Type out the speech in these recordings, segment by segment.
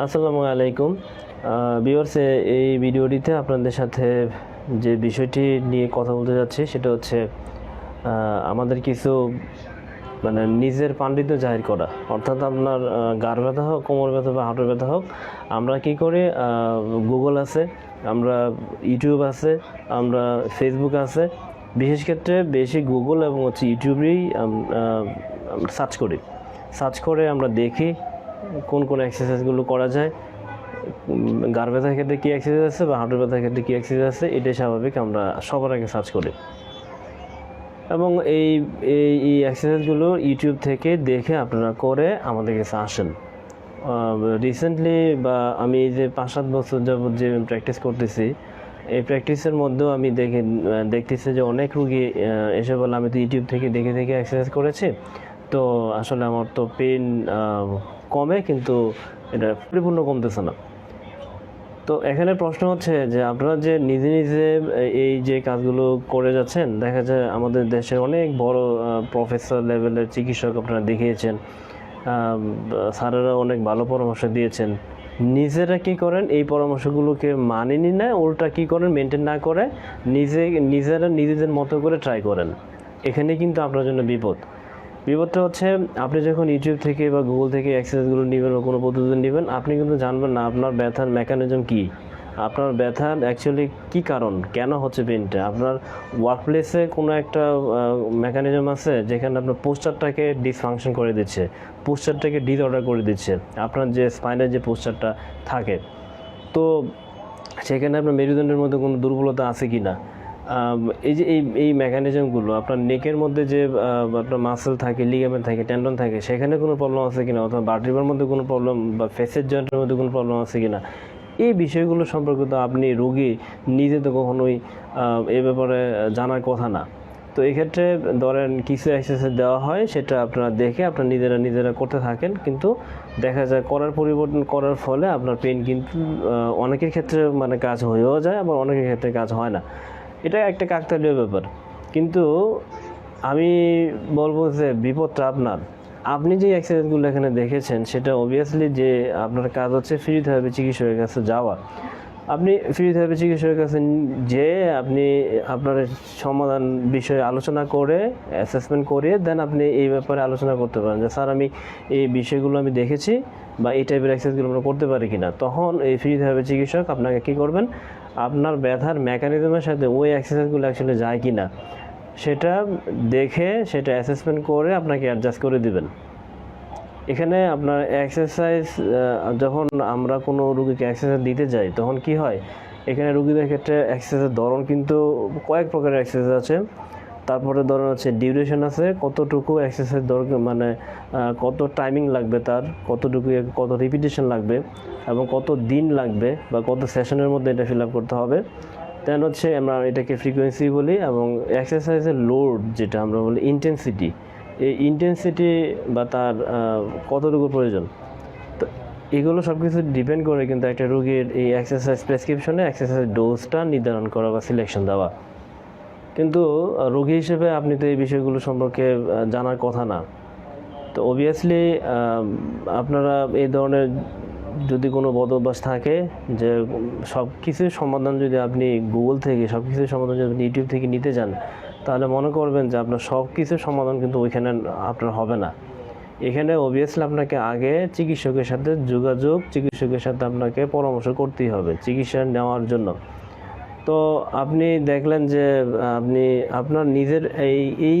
আসসালামু আলাইকুম। বিওর্স এই ভিডিওটিতে আপনাদের সাথে যে বিষয়টি নিয়ে কথা বলতে যাচ্ছি, সেটা হচ্ছে আমাদের কিছু মানে নিজের পাণ্ডিত্য জাহির করা। অর্থাৎ আপনার গাড় ব্যথা হোক, কোমর ব্যথা বা হাঁটুর ব্যথা হোক, আমরা কি করি গুগল আছে, আমরা ইউটিউব আছে, আমরা ফেসবুক আছে। বিশেষ ক্ষেত্রে বেশি গুগল এবং হচ্ছে ইউটিউবেই সার্চ করি। সার্চ করে আমরা দেখি কোন কোন এক্সারসাইজগুলো করা যায় গাড় ব্যথার ক্ষেত্রে কী এক্সারসাইজ আছে বা হাঁটুর ব্যথার ক্ষেত্রে কী এক্সারসাইজ আছে, এটাই স্বাভাবিক, আমরা সবার আগে সার্চ করি। এবং এই এই এক্সারসাইজগুলো ইউটিউব থেকে দেখে আপনারা করে আমাদের কাছে আসেন। রিসেন্টলি বা আমি যে পাঁচ সাত বছর যাবত যে প্র্যাকটিস করতেছি, এই প্র্যাকটিসের মধ্যেও আমি দেখে, দেখতেছি যে অনেক রুগী এসে বলে, আমি তো ইউটিউব থেকে দেখে দেখে এক্সারসাইজ করেছি। তো আসলে আমার তো পেন কমে, কিন্তু এটা পরিপূর্ণ কমতেছে না। তো এখানে প্রশ্ন হচ্ছে যে, আপনারা যে নিজে নিজে এই যে কাজগুলো করে যাচ্ছেন, দেখা যায় আমাদের দেশের অনেক বড় প্রফেসর লেভেলের চিকিৎসক আপনারা দেখিয়েছেন স্যারেরা অনেক ভালো পরামর্শ দিয়েছেন। নিজেরা কি করেন? এই পরামর্শগুলোকে মানে মানেনি না, উল্টা কি করেন মেনটেন না করে, নিজে, নিজেরা নিজেদের মতো করে ট্রাই করেন। এখানে কিন্তু আপনার জন্য বিপদ। বিপদটা হচ্ছে আপনি যখন ইউটিউব থেকে বা গুগল থেকে এক্সারসাইজগুলো নেবেন বা কোনো পদ্ধতি নেবেন, আপনি কিন্তু জানবেন না আপনার ব্যথার মেকানিজম কী। আপনার ব্যথার অ্যাকচুয়ালি কি কারণ? কেন হচ্ছে পেনটা আপনার ওয়ার্ক প্লেসে কোনো একটা মেকানিজম আছে যেখানে আপনার পোস্টারটাকে ডিসফাংশন করে দিচ্ছে পোস্টারটাকে ডিসঅর্ডার করে দিচ্ছে, আপনার যে স্পাইনের যে পোস্টারটা থাকে। তো সেখানে আপনার মেরুদণ্ডের মধ্যে কোনো দুর্বলতা আছে কি না এই যে এই এই মেকানিজমগুলো আপনার নেকের মধ্যে যে আপনার মাসেল থাকে লিগামেন্ট থাকে টেন্ডন থাকে, সেখানে কোনো প্রবলেম আছে কিনা? অথবা বার্ট্রিবার মধ্যে কোনো প্রবলেম বা ফেসের জয়েন্টের মধ্যে কোনো প্রবলেম আছে কিনা? এই বিষয়গুলো সম্পর্কিত আপনি রোগী, নিজে তো কখনোই এ ব্যাপারে জানার কথা না। তো এক্ষেত্রে ধরেন কিছু এক্সারসাইজ দেওয়া হয়, সেটা আপনারা দেখে আপনারা নিজেরা নিজেরা করতে থাকেন, কিন্তু দেখা যায় করার পরিবর্তন করার ফলে আপনার পেন কিন্তু অনেকের ক্ষেত্রে মানে কাজ হয়েও যায়, আবার অনেকের ক্ষেত্রে কাজ হয় না। এটা একটা কাকতালীয় ব্যাপার। কিন্তু আমি বলব যে বিপদটা আপনার। আপনি যে অ্যাক্সিডেন্টগুলো এখানে দেখেছেন, সেটা অবভিয়াসলি যে আপনার কাজ হচ্ছে ফ্রি থেরাপি চিকিৎসকের কাছে যাওয়া। আপনি ফ্রি থেরাপি চিকিৎসকের কাছে যে আপনি আপনার সমাধান বিষয়ে আলোচনা করে অ্যাসেসমেন্ট করিয়ে দেন আপনি এই ব্যাপারে আলোচনা করতে পারেন যে, স্যার, আমি এই বিষয়গুলো আমি দেখেছি বা এই টাইপের এক্সারসাইজগুলো আমরা করতে পারি কি না তখন এই ফ্রি থেরাপি চিকিৎসক আপনাকে কী করবেন? আপনার ব্যথার মেকানিজমের সাথে ওই এক্সারসাইজগুলো অ্যাকচুয়ালি যায় কি না সেটা দেখে, সেটা অ্যাসেসমেন্ট করে আপনাকে অ্যাডজাস্ট করে দিবেন। এখানে আপনার এক্সারসাইজ যখন আমরা কোনো রুগীকে এক্সারসাইজ দিতে যাই, তখন কি হয়? এখানে রুগীদের ক্ষেত্রে এক্সারসাইজের ধরন কিন্তু কয়েক প্রকারের এক্সারসাইজ আছে। তারপরে ধরুন হচ্ছে ডিউরেশন আছে, কতটুকু এক্সারসাইজ দরকার মানে কত টাইমিং লাগবে তার, কতটুকু, কত রিপিটেশন লাগবে এবং কত দিন লাগবে বা কত সেশনের মধ্যে এটা ফিল আপ করতে হবে। দেন হচ্ছে আমরা এটাকে ফ্রিকোয়েন্সি বলি এবং এক্সারসাইজের লোড যেটা আমরা বলি ইন্টেন্সিটি এই ইন্টেন্সিটি বা তার কতটুকু প্রয়োজন? তো এগুলো সব কিছু ডিপেন্ড করে কিন্তু একটা রোগীর এই এক্সারসাইজ প্রেসক্রিপশনে এক্সারসাইজ ডোজটা নির্ধারণ করা বা সিলেকশন দেওয়া। কিন্তু রোগী হিসেবে আপনি তো এই বিষয়গুলো সম্পর্কে জানার কথা না। তো অবভিয়াসলি আপনারা এই ধরনের যদি কোনো বদ অভ্যাস থাকে যে সব কিছুর সমাধান যদি আপনি গুগল থেকে সব কিছুর সমাধান যদি আপনি ইউটিউব থেকে নিতে যান তাহলে মনে করবেন যে আপনার সব কিছুর সমাধান কিন্তু ওইখানে আপনার হবে না। এখানে অবভিয়াসলি আপনাকে আগে চিকিৎসকের সাথে যোগাযোগ, চিকিৎসকের সাথে আপনাকে পরামর্শ করতেই হবে, চিকিৎসা নেওয়ার জন্য। তো আপনি দেখলেন যে, আপনি আপনার নিজের এই এই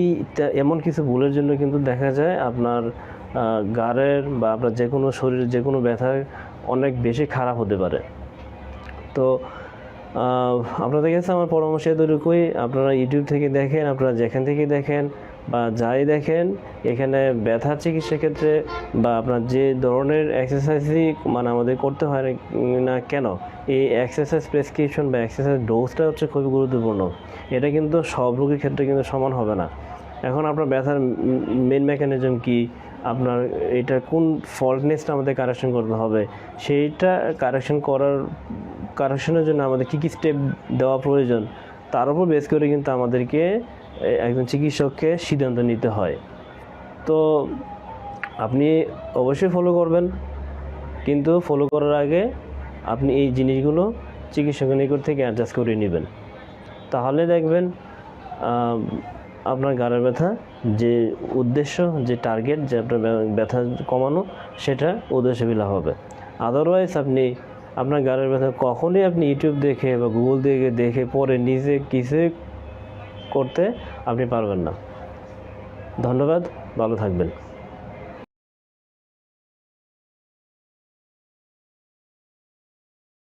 এমন কিছু ভুলের জন্য কিন্তু দেখা যায় আপনার গাড়ের বা আপনার যে কোনো শরীরের যে কোনো ব্যথা অনেক বেশি খারাপ হতে পারে। তো আপনাদের কাছে আমার পরামর্শ এতটুকুই। আপনারা ইউটিউব থেকে দেখেন, আপনারা যেখান থেকে দেখেন বা যাই দেখেন, এখানে ব্যথা চিকিৎসা ক্ষেত্রে বা আপনার যে ধরনের এক্সারসাইজই মানে আমাদের করতে হয় না কেন, এই এক্সারসাইজ প্রেসক্রিপশন বা এক্সারসাইজ ডোজটা হচ্ছে খুবই গুরুত্বপূর্ণ। এটা কিন্তু সব রোগীর ক্ষেত্রে কিন্তু সমান হবে না। এখন আপনার ব্যথার মেন মেকানিজম কি? আপনার এটা কোন ফল্টনেসটা আমাদের কারেকশন করতে হবে? সেইটা কারেকশন করার কারেকশনের জন্য আমাদের কী কী স্টেপ দেওয়া প্রয়োজন, তার উপর বেস করে কিন্তু আমাদেরকে একজন চিকিৎসককে সিদ্ধান্ত নিতে হয়। তো আপনি অবশ্যই ফলো করবেন, কিন্তু ফলো করার আগে আপনি এই জিনিসগুলো চিকিৎসকের নিকট থেকে অ্যাডজাস্ট করে নেবেন। তাহলে দেখবেন আপনার গাড়ের ব্যথা, যে উদ্দেশ্য, যে টার্গেট যে আপনার ব্যথা কমানো, সেটা উদ্দেশ্যবিলা হবে। আদারওয়াইজ আপনি আপনার গানের ব্যথা কখনই আপনি ইউটিউব দেখে বা গুগল দেখে দেখে পরে নিজে কিছু করতে আপনি পারবেন না। ধন্যবাদ, ভালো থাকবেন।